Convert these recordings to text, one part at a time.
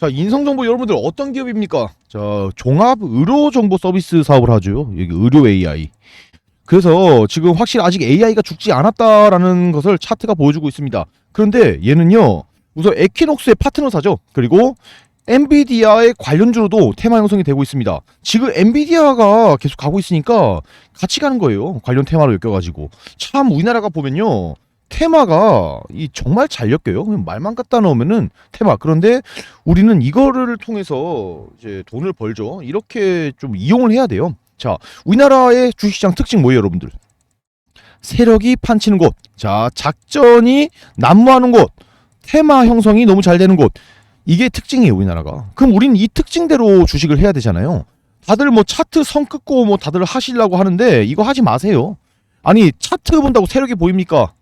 자, 인성정보 여러분들 어떤 기업입니까? 자, 종합 의료 정보 서비스 사업을 하죠. 여기 의료 AI. 그래서 지금 확실히 아직 AI가 죽지 않았다라는 것을 차트가 보여주고 있습니다. 그런데 얘는요, 우선 에퀴녹스의 파트너사죠. 그리고 엔비디아의 관련주로도 테마 형성이 되고 있습니다. 지금 엔비디아가 계속 가고 있으니까 같이 가는 거예요. 관련 테마로 엮여가지고. 참 우리나라가 보면요. 테마가 이 정말 잘 엮여요. 그냥 말만 갖다 넣으면은 테마. 그런데 우리는 이거를 통해서 이제 돈을 벌죠. 이렇게 좀 이용을 해야 돼요. 자, 우리나라의 주식시장 특징 뭐예요, 여러분들? 세력이 판치는 곳. 자, 작전이 난무하는 곳. 테마 형성이 너무 잘 되는 곳. 이게 특징이에요, 우리나라가. 그럼 우리는 이 특징대로 주식을 해야 되잖아요. 다들 뭐 차트 선 긋고 뭐 다들 하시려고 하는데 이거 하지 마세요. 아니, 차트 본다고 세력이 보입니까?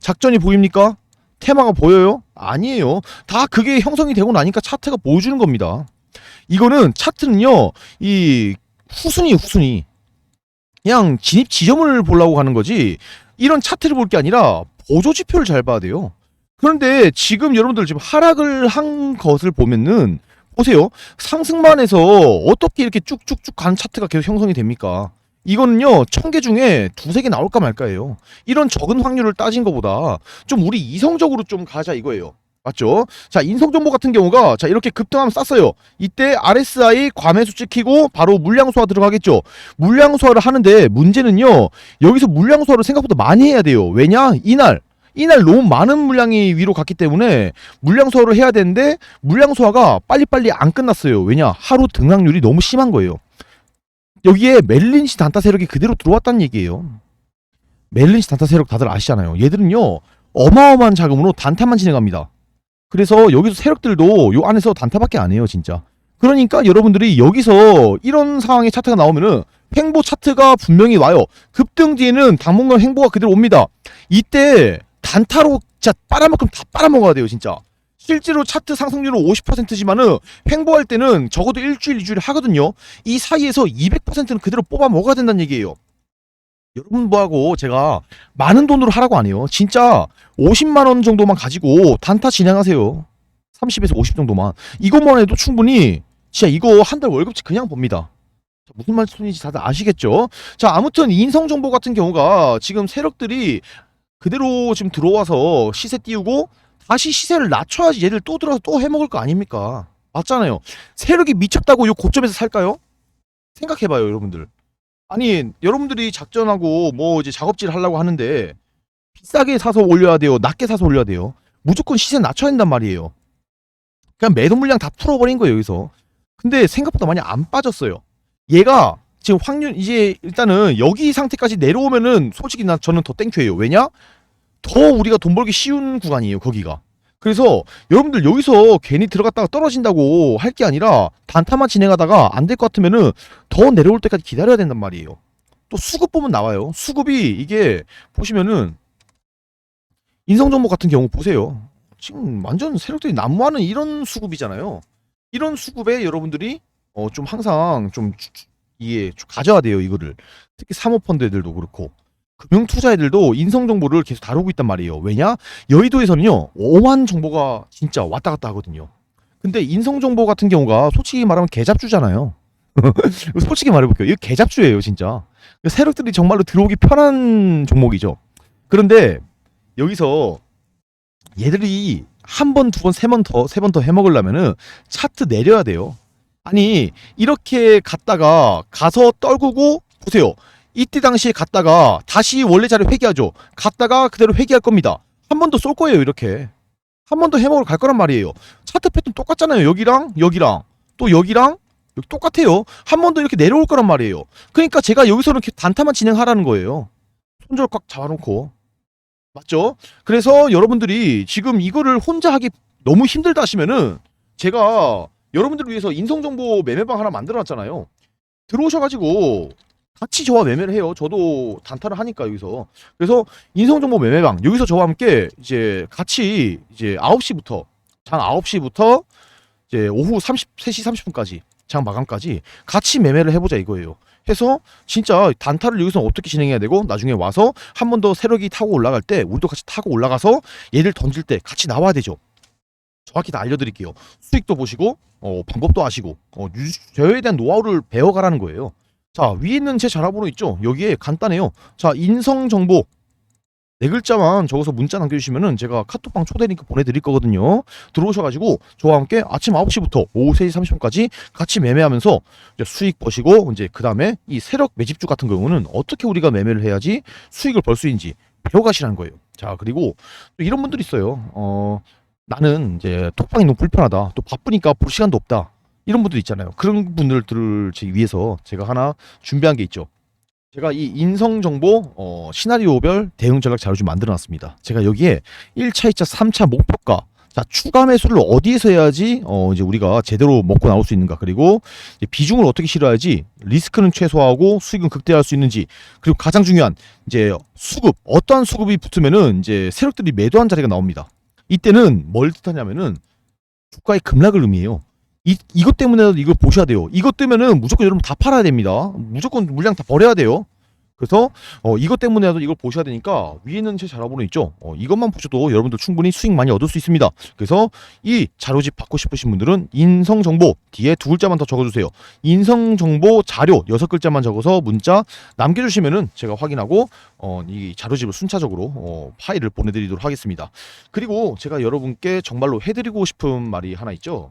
작전이 보입니까? 테마가 보여요? 아니에요. 다 그게 형성이 되고 나니까 차트가 보여주는 겁니다. 이거는 차트는요, 이 후순위, 후순위. 그냥 진입 지점을 보려고 하는 거지, 이런 차트를 볼 게 아니라 보조 지표를 잘 봐야 돼요. 그런데 지금 여러분들 지금 하락을 한 것을 보면은, 보세요. 상승만 해서 어떻게 이렇게 쭉쭉쭉 간 차트가 계속 형성이 됩니까? 이거는요, 천 개 중에 두세 개 나올까 말까예요. 이런 적은 확률을 따진 것보다 좀 우리 이성적으로 좀 가자 이거예요. 맞죠? 자, 인성 정보 같은 경우가 자, 이렇게 급등하면 쌌어요. 이때 RSI 과매수 찍히고 바로 물량 소화 들어가겠죠. 물량 소화를 하는데 문제는요. 여기서 물량 소화를 생각보다 많이 해야 돼요. 왜냐? 이날 이날 너무 많은 물량이 위로 갔기 때문에 물량 소화를 해야 되는데 물량 소화가 빨리빨리 안 끝났어요. 왜냐? 하루 등락률이 너무 심한 거예요. 여기에 멜린시 단타 세력이 그대로 들어왔다는 얘기예요. 멜린시 단타 세력 다들 아시잖아요. 얘들은요 어마어마한 자금으로 단타만 진행합니다. 그래서 여기서 세력들도 요 안에서 단타밖에 안 해요, 진짜. 그러니까 여러분들이 여기서 이런 상황의 차트가 나오면은 횡보 차트가 분명히 와요. 급등 뒤에는 당분간 횡보가 그대로 옵니다. 이때 단타로 진짜 빨아먹으면 다 빨아먹어야 돼요, 진짜. 실제로 차트 상승률은 50%지만은 횡보할 때는 적어도 일주일, 이주일 하거든요. 이 사이에서 200%는 그대로 뽑아 먹어야 된다는 얘기예요. 여러분하고 제가 많은 돈으로 하라고 안 해요. 진짜 50만 원 정도만 가지고 단타 진행하세요. 30에서 50 정도만. 이것만 해도 충분히 진짜 이거 한 달 월급치 그냥 봅니다. 자, 무슨 말씀인지 다들 아시겠죠? 자, 아무튼 인성 정보 같은 경우가 지금 세력들이 그대로 지금 들어와서 시세 띄우고 다시 시세를 낮춰야지 얘들 또 들어서 또 해먹을 거 아닙니까? 맞잖아요. 세력이 미쳤다고 요 고점에서 살까요? 생각해봐요, 여러분들. 아니, 여러분들이 작전하고 뭐 이제 작업질 하려고 하는데 비싸게 사서 올려야 돼요. 낮게 사서 올려야 돼요. 무조건 시세 낮춰야 된단 말이에요. 그냥 매도 물량 다 풀어버린 거예요, 여기서. 근데 생각보다 많이 안 빠졌어요. 얘가 지금 확률, 이제 일단은 여기 상태까지 내려오면은 솔직히 나 저는 더 땡큐예요. 왜냐? 더 우리가 돈 벌기 쉬운 구간이에요, 거기가. 그래서 여러분들 여기서 괜히 들어갔다가 떨어진다고 할 게 아니라 단타만 진행하다가 안 될 것 같으면은 더 내려올 때까지 기다려야 된단 말이에요. 또 수급 보면 나와요. 수급이 이게 보시면은 인성정보 같은 경우 보세요. 지금 완전 세력들이 난무하는 이런 수급이잖아요. 이런 수급에 여러분들이 어 좀 항상 좀 이게 좀 가져야 돼요 이거를 특히 사모펀드 애들도 그렇고 금융 투자 애들도 인성 정보를 계속 다루고 있단 말이에요. 왜냐? 여의도에서는요 오만 정보가 진짜 왔다 갔다 하거든요. 근데 인성 정보 같은 경우가 솔직히 말하면 개잡주잖아요. 솔직히 말해볼게요. 이거 개잡주예요 진짜. 세력들이 정말로 들어오기 편한 종목이죠. 그런데 여기서 얘들이 한 번, 두 번, 세 번 더, 세 번 더 해먹으려면은 차트 내려야 돼요. 아니, 이렇게 갔다가 가서 떨구고, 보세요. 이때 당시에 갔다가 다시 원래 자리 회귀하죠. 갔다가 그대로 회귀할 겁니다. 한 번 더 쏠 거예요, 이렇게. 한 번 더 해먹으러 갈 거란 말이에요. 차트 패턴 똑같잖아요. 여기랑, 여기랑, 또 여기랑, 여기 똑같아요. 한 번 더 이렇게 내려올 거란 말이에요. 그러니까 제가 여기서는 이렇게 단타만 진행하라는 거예요. 손절 꽉 잡아놓고. 맞죠? 그래서 여러분들이 지금 이거를 혼자 하기 너무 힘들다 하시면은 제가 여러분들을 위해서 인성정보 매매방 하나 만들어 놨잖아요. 들어오셔가지고 같이 저와 매매를 해요. 저도 단타를 하니까 여기서. 그래서 인성정보 매매방 여기서 저와 함께 이제 같이 이제 9시부터 장 9시부터 이제 오후 30, 3시 30분까지 장 마감까지 같이 매매를 해보자 이거예요. 해서 진짜 단타를 여기서 어떻게 진행해야 되고 나중에 와서 한 번 더 세력이 타고 올라갈 때 우리도 같이 타고 올라가서 얘들 던질 때 같이 나와야 되죠. 정확히 다 알려드릴게요. 수익도 보시고 어, 방법도 아시고 어, 유- 저에 대한 노하우를 배워가라는 거예요. 자 위에 있는 제 전화번호 있죠? 여기에 간단해요. 자 인성 정보 네 글자만 적어서 문자 남겨주시면은 제가 카톡방 초대 링크 보내드릴 거거든요. 들어오셔가지고 저와 함께 아침 9시부터 오후 3시 30분까지 같이 매매하면서 이제 수익 버시고 이제 그 다음에 이 세력 매집주 같은 경우는 어떻게 우리가 매매를 해야지 수익을 벌 수 있는지 배워가시라는 거예요. 자 그리고 또 이런 분들이 있어요. 어 나는 이제 톡방이 너무 불편하다. 또 바쁘니까 볼 시간도 없다. 이런 분들 있잖아요. 그런 분들을 제 위해서 제가 하나 준비한 게 있죠. 제가 이 인성 정보 어, 시나리오별 대응 전략 자료 좀 만들어 놨습니다. 제가 여기에 1차, 2차, 3차 목표가 자, 추가 매수를 어디에서 해야지 어 이제 우리가 제대로 먹고 나올 수 있는가 그리고 비중을 어떻게 실어야지 리스크는 최소화하고 수익은 극대화할 수 있는지 그리고 가장 중요한 이제 수급 어떠한 수급이 붙으면은 이제 세력들이 매도한 자리가 나옵니다. 이때는 뭘 뜻하냐면은 주가의 급락을 의미해요. 이 이것 때문에라도 이걸 보셔야 돼요. 이것 때문에는 무조건 여러분 다 팔아야 됩니다. 무조건 물량 다 버려야 돼요. 그래서 어, 이것 때문에라도 이걸 보셔야 되니까 위에 있는 제 자료번호 있죠. 어, 이것만 보셔도 여러분들 충분히 수익 많이 얻을 수 있습니다. 그래서 이 자료집 받고 싶으신 분들은 인성 정보 뒤에 두 글자만 더 적어주세요. 인성 정보 자료 여섯 글자만 적어서 문자 남겨주시면은 제가 확인하고 어, 이 자료집을 순차적으로 어, 파일을 보내드리도록 하겠습니다. 그리고 제가 여러분께 정말로 해드리고 싶은 말이 하나 있죠.